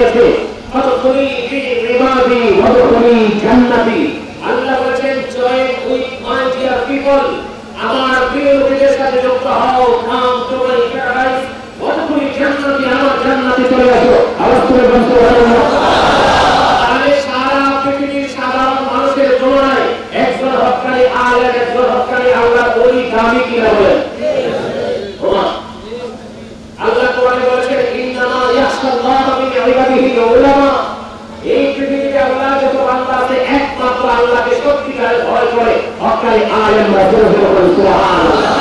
গেছে কতক্ষণই রেবাদি কতক্ষণই জান্নাতি। আল্লাহ বলেছেন জয় উই মাই পিপল। আমার প্রিয় লোকেদের সাথে যুক্ত হও নাম তোমার প্যারাডাইস কতক্ষণই জান্নাতি আমার জান্নাতি চলে আসো। আওয়াজ করে বলুন তাহলে সারা পৃথিবীর সাধারণ মানুষের তুলনায় একজন হকারী আলেন একজন হকারী আল্লাহ ওই দামি কিনা বলেন? পাক্কাই আলেমরা জোরে জোরে করে সুবহানাল্লাহ।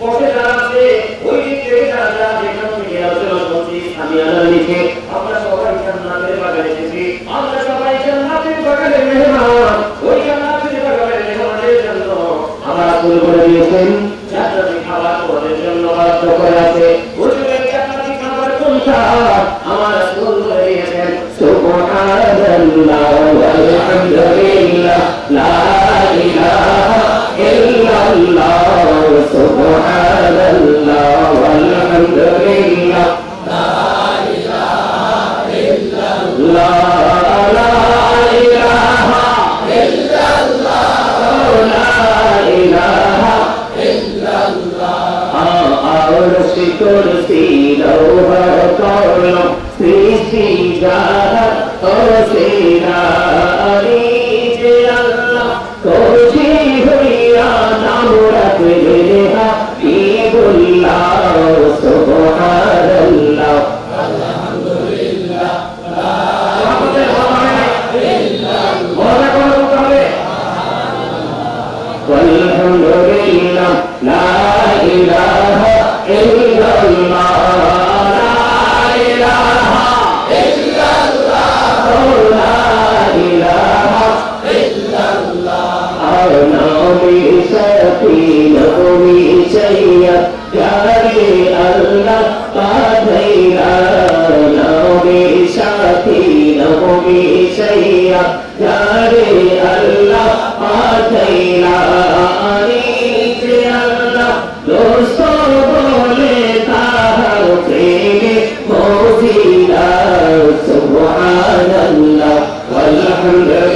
বসে যারা আছে আমি আলাদা আরশে কুরসি লৌহ কলম সৃষ্টি জাহান ও সিনারি দিল পরিচয়া প্যারে আল্লাহ পাধাইরা নবী সাথী নবী সৈয়া প্যারে আল্লাহ পাধাইরা সুবহানাল্লাহ আলহামদুলিল্লাহ।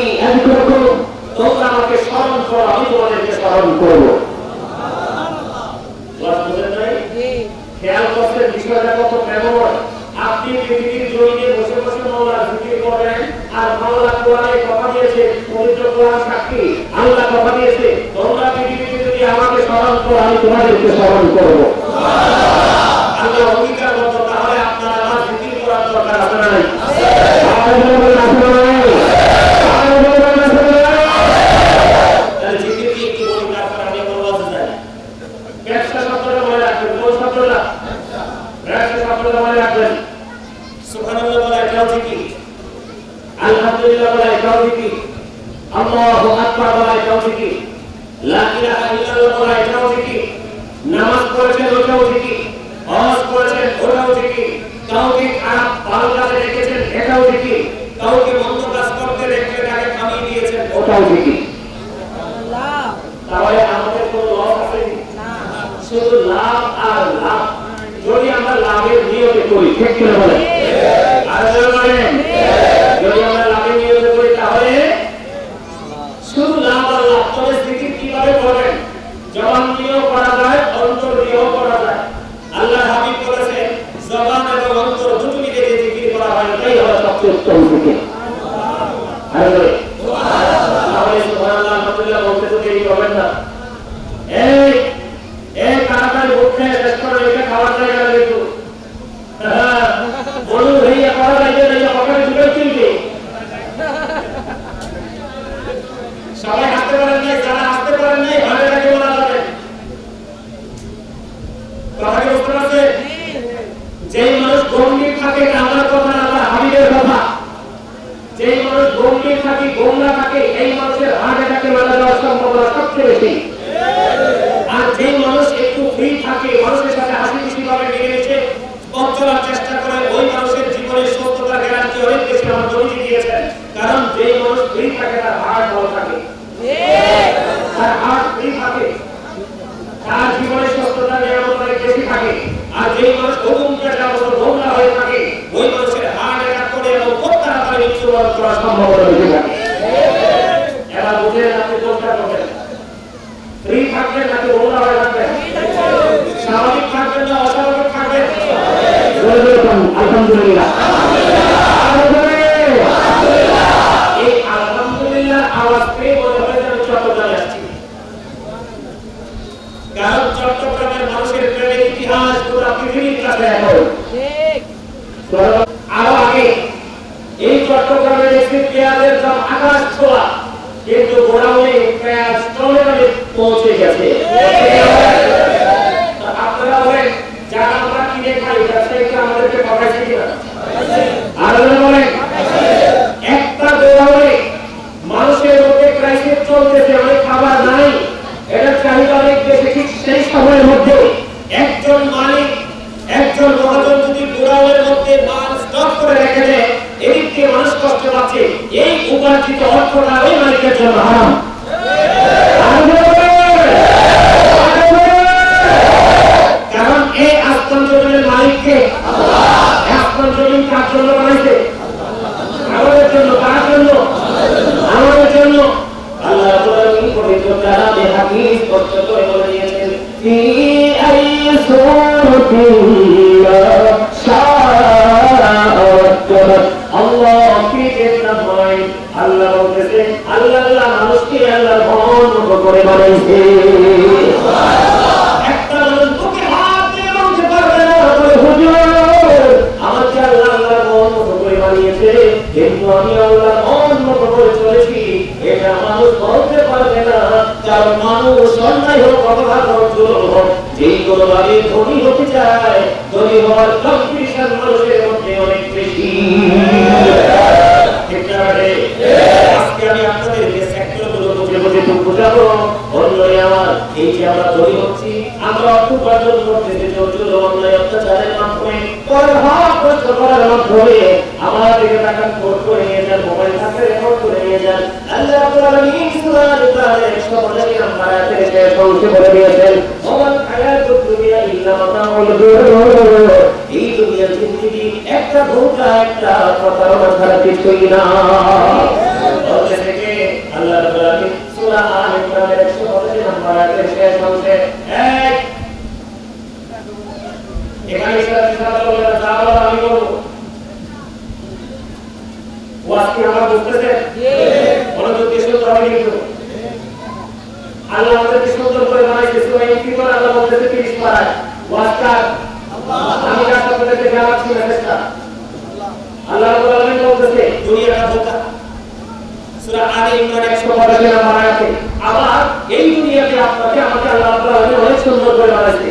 আমি একটু তোমরা আমাকে স্মরণ করো আমি তোমাদেরকে স্মরণ করব। খেয়াল করতে বিষয়টা কত ব্যবহার আপনি পৃথিবীর জমিনে বসে বসে মাওলার ফিকির করেন আর মাওলা কোরআনে কথা দিয়েছে পবিত্র কোরআন সাক্ষী। আল্লাহ কথা দিয়েছে তোমরা পৃথিবীতে যদি আমাকে স্মরণ করো আমি তোমাদেরকে স্মরণ করব। আল্লাহ অঙ্গীকার করব তাহলে আপনারা আমার ফিকির করার দরকার আছে না নাই? আপনারা কি আল্লাহু আকবার বলা এটাও লা ইলাহা ইল্লাল্লাহ বলা এটাও নামাজ পড়েছেন ওটাও ঠিকই হজ করেছেন ওটাও ঠিকই কাউকে খারাপ ভালো রেখেছেন এটাও ঠিকই কাউকে মন্দ কাজ করতে রেখে তাকে থামিয়ে দিয়েছেন ওটাও ঠিকই তাহলে আমাদের কোন লস আছে শুধু লাভ আর লাভ। যদি আমরা লাভের নিয়মে করি ঠিক করে বলেন? আর বলেন? যদি 还有 এই থাকে তার হার্ট ভালো থাকে। তার হার্ট ফ্রি থাকে। তার জীবনে সুস্থতা নিরাপত্তার বেশি থাকে। আর যেই মানুষ অগুমটা হয়ে থাকে, ওই মানুষের হার্ট অ্যাটাক করে এবং খুব তাড়াতাড়ি মৃত্যুবরণ করার সম্ভাবনা থাকে। নাকি নোংরা হয়ে স্বাভাবিক থাকবেন না অস্বাভাবিক থাকবেন? আলহামদুলিল্লাহ। Amém. আজকে আমি আপনাদের যে সেক্টরগুলো বলতে বুঝে বোঝাবো অন্য আমার এই যে আমরা তৈরি হচ্ছি আমরা অর্থ উপার্জন করতেছি জোর জোর অন্যায় অত্যাচারের মাধ্যমে। পরের হক নষ্ট করার মাধ্যমে আমার দিকে টাকা ভোট করে নিয়ে যান, মোবাইল থাকলে রেকর্ড করে নিয়ে যান। আল্লাহ রাব্বুল আলামিন সূরা আল-ইমরানের 185 নম্বর আয়াতে এসে সংক্ষেপে বলে দিয়েছেন, ওমান হায়াতুদ দুনিয়া ইল্লা মাতাউল গুরুর এই দুনিয়ার জিন্দেগি একটা ধোঁকা একটা প্রতারণা ছাড়া থেকে আল্লাহ রাব্বুল আলামিন সূরা আল ইমরানের 185 নম্বর আয়াতে শেষ অংশে এক এখানে সারা সারা বলে না তা বলা আমি বলব ওয়াজকে আমরা বুঝতেছে মনোযোগ দিয়ে শুনতে হবে কিন্তু আল্লাহ আমাদেরকে সুন্দর করে বানাইছে সূরা ইনফিতর আল্লাহ বলতেছে 30 পারায়। ওয়াজটা আমি কাজ আপনাদেরকে জানাচ্ছি মেসেজটা আল্লাহ রাব্বুল আলামিন বলতেছে দুনিয়াটা ধোঁকা সূরা আলে ইমরান 185 নম্বর আয়াতে আবার এই দুনিয়াতে আপনাকে আমাকে আল্লাহ রাব্বুল আলামিন অনেক সুন্দর করে বানাইছে।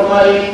Almighty.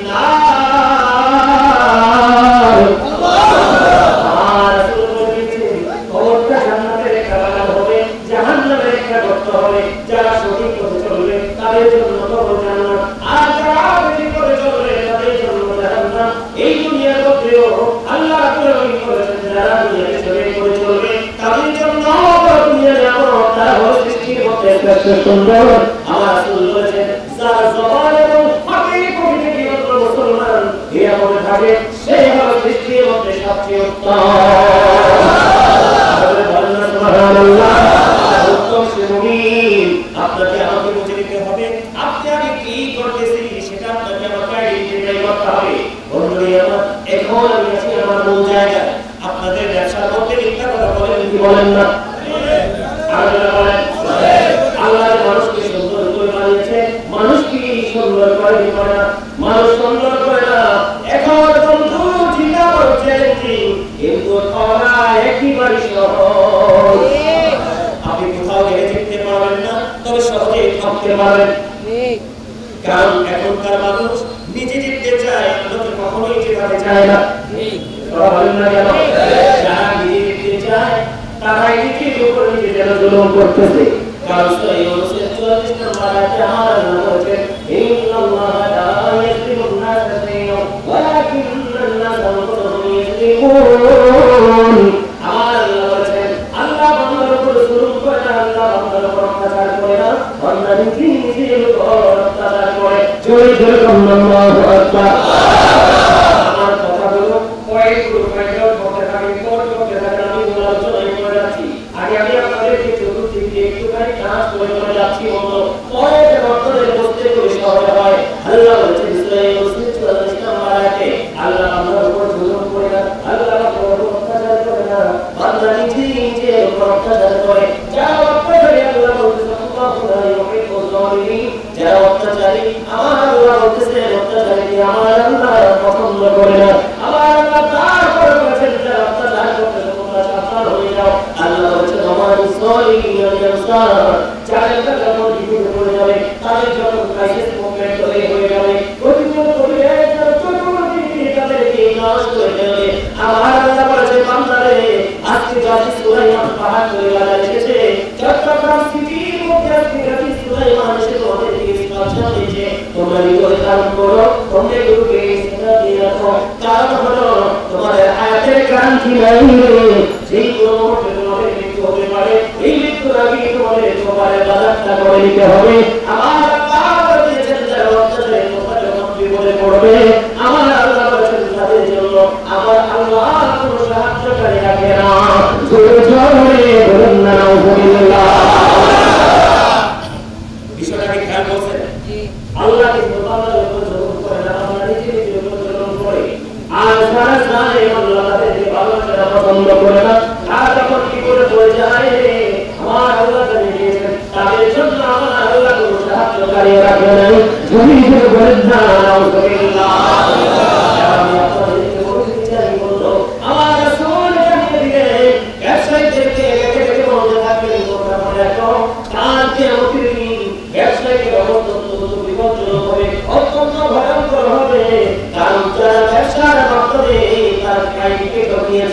আপনাকে আমাকে বুঝে নিতে হবে আপনি আমি কি করতেছি সেটা আপনাকে আমাকে আইডেন্টিফাই করতে হবে। বন্ধুরা আমার এখন আমি আছি আমার মূল জায়গায় আপনাদের ব্যবসার মধ্যে মিথ্যা কথা বলেন কি বলেন না? মানুষ সুন্দর করে না। এখন বন্ধু, চিন্তা করছে কিন্তু করা আপনি কোথাও গেলে দেখতে পারবেন না তবে সহজে পারেন। কারণ এখনকার মানুষ নিজে জিততে চায় অন্যকে কখনোই জেতাতে চায় না। তারা বলেন না কেন? যারা নিজে জিততে চায় তারাই নিজের উপর নিজে যেন জুলুম করতেছে। কারণ সেই অনুচ্ছেদ চুয়াল্লিশ নম্বর আয়াতে আমার বলেছেন যারা অত্যাচারী আমার তোমার করে নিতে হবে। আমার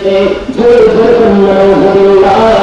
ঢুকিয়েছে জোরে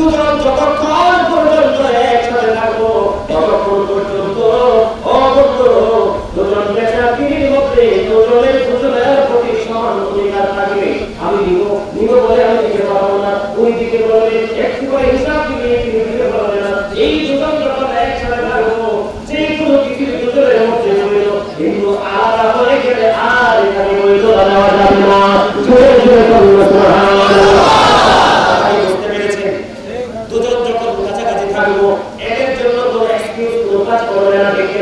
সুতরাং যতক্ষণ পর্যন্ত একসাথে থাকব, ততক্ষণ পর্যন্ত অবদ্ধ দুজন বেচাকির মধ্যে দুজনের দুজনের প্রতি সমান অধিকার থাকবে। আমি নিব নিব বলে আমি দিতে পারব না। ওই দিকে বলবে একটু করে হিসাব দিয়ে তিনি দিতে পারবে না। এই দুজন যখন একসাথে থাকব যে কোনো কিছু দুজনের মধ্যে রইল। কিন্তু আলাদা হয়ে গেলে আর এখানে যাবে না। জোরে জোরে করল সুবহানাল্লাহ বুঝতে পেরেছেন দুজন যখন কাছাকাছি থাকব এদের জন্য কোনো এক্সকিউজ কোনো কাজ করবে না ঠিক কিনা বলেন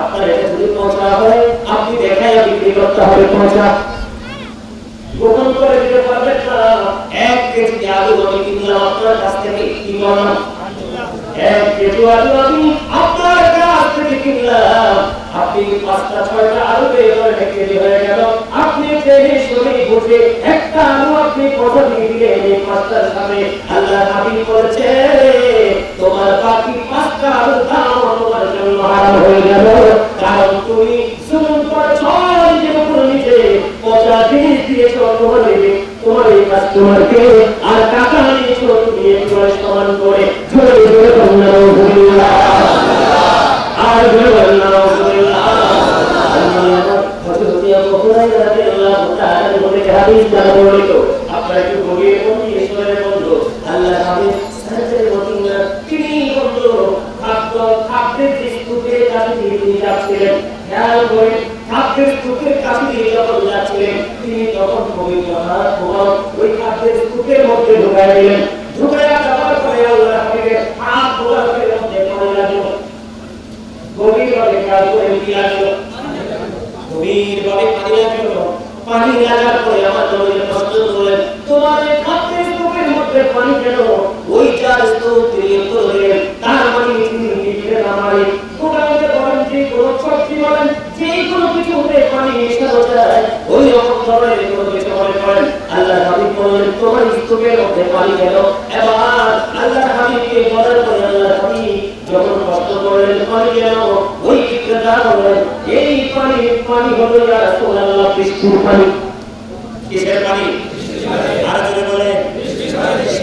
আপনার এটা আপনি দেখাই বিক্রি পাঁচটা ছয়টা আলু বের তোমার বাকি পাঁচটা আলু দাম হারাম হয়ে গেল। কারণ তুমি জুলুম আর টাকা নিয়েছ একটু গভীর বন্ধু ঈশ্বরের বন্ধু আল্লাহ হাবিব সাহায্যের বন্ধু তিনি বন্ধু খাদ্য খাদ্যের দৃষ্টিতে তাকে তিনি যাচ্ছিলেন খেয়াল করে খাদ্যের স্তূপের কাছে দিয়ে যখন যাচ্ছিলেন তিনি তখন পবিত্র হাত মোবারক ওই খাদ্যের স্তূপের মধ্যে ঢুকাই দিলেন ঢুকাইয়া যাওয়ার পরে আল্লাহ হাবিবের হাত মোবারকের মধ্যে পানি লাগল গভীরভাবে কাজ করে কি লাগল গভীরভাবে পানি লাগল পানি লাগার পরে আমার নবীর প্রশ্ন করলেন তোমার এই খাদ্যের স্তূপের মধ্যে পানি কেন ওই চার স্তূপ তিনি উত্তর দিলেন তার মানে তিনি নিজের আমারে কোরআনে বলেন যে কোন শক্তি বলেন যে কোনো কিছু হতে পানি মেশানো যায় ওই রকম ধরনের কোনো কিছু মনে করেন আল্লাহ হাবিব বললেন তোমার স্তূপের মধ্যে পানি কেন এবার আল্লাহ হাবিবকে বলার পরে আল্লাহ হাবিব যখন কষ্ট করলেন পানি কেন ওই বিক্রেতা বললেন এই পানি পানি হলো রাসূলুল্লাহ বৃষ্টির পানি। কিসের পানি?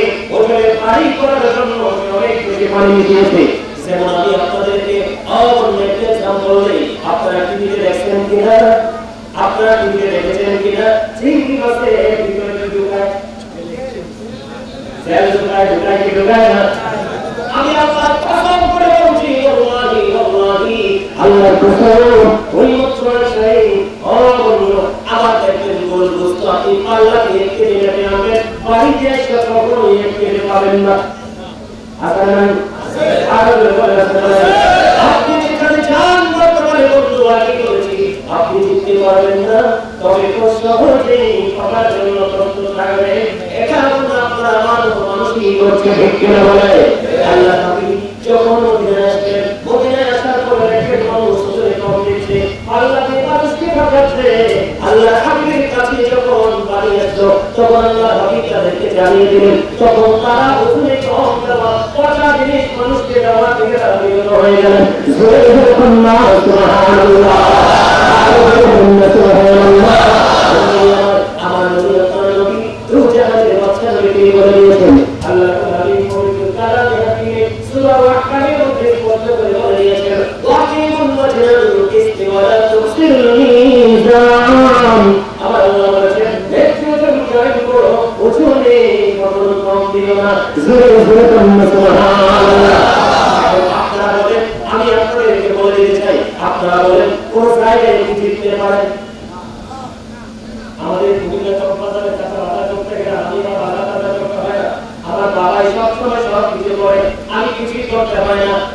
সবজিটাকে হোটেলে বাড়ি করার জন্য অনেক বেশি পানি যেমন আমি আপনাদেরকে কসম করে বলছি আল্লাহি ওই মছুয়ার সেই অবন্য আমার দেখবেন গোল গোস্ত আপনি পাল্লা দিয়ে কেটে নেবে আনবেন বাড়িতে এসে কখনো এক কেটে পাবেন না আছে না আরও বলে আছে আপনি যেখানে যান বর্তমানে বন্ধু আগে করেছি আপনি জিততে পারবেন না তবে তো সহজেই সবার জন্য প্রস্তুত থাকবে এটা আপনার আপনার আমার মতো মানুষই করছে ঠিক কিনা বলে আল্লাহ নবী যখন মদিনায় আসলেন মদিনায় আসার পরে দেখেন মানুষ হুজুরে কম দিচ্ছে আল্লাহ যে মানুষকে ভাবাচ্ছে আল্লাহ হাবিবের কাছে যখন বাড়ি আসলো তখন আল্লাহ হাবিব তাদেরকে জানিয়ে দিলেন তখন তারা হুজুরে কম দেওয়া পচা জিনিস মানুষকে দেওয়া থেকে তারা বিরত হয়ে গেলেন সুবহানাল্লাহ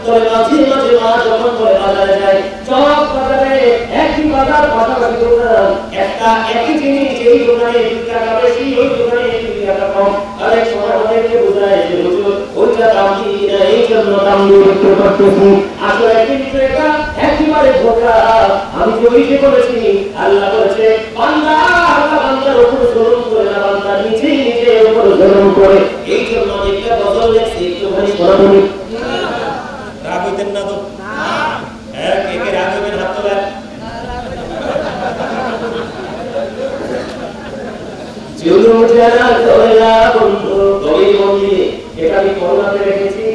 হয় মাঝে মাঝে মা যখন করে বাজারে যায় চক বাজারে একই বাজার, পাশাপাশি দোকান। একটা একই জিনিস, এই দোকানে দুই টাকা বেশি, ওই দোকানে দুই টাকা কম। অনেক সময় অনেককে বোঝায় যে, হুজুর, ওইটা দাম না এই জন্য দাম দিয়ে বিক্রি করতেছি। আসলে কিন্তু এটা একেবারে ধোকা আমি যে বলেছি আল্লাহ বলেছে, বান্দা, আল্লাহ বান্দার উপর জুলুম করে না, বান্দা নিজে নিজের উপর জুলুম করে। এই জন্য একটা গজল লেখছি, একটুখানি শোনাবনি রাগ হইতেন না তো? হ্যাঁ কে কে না বন্ধু এটা আমি করোনাতে রেখেছি।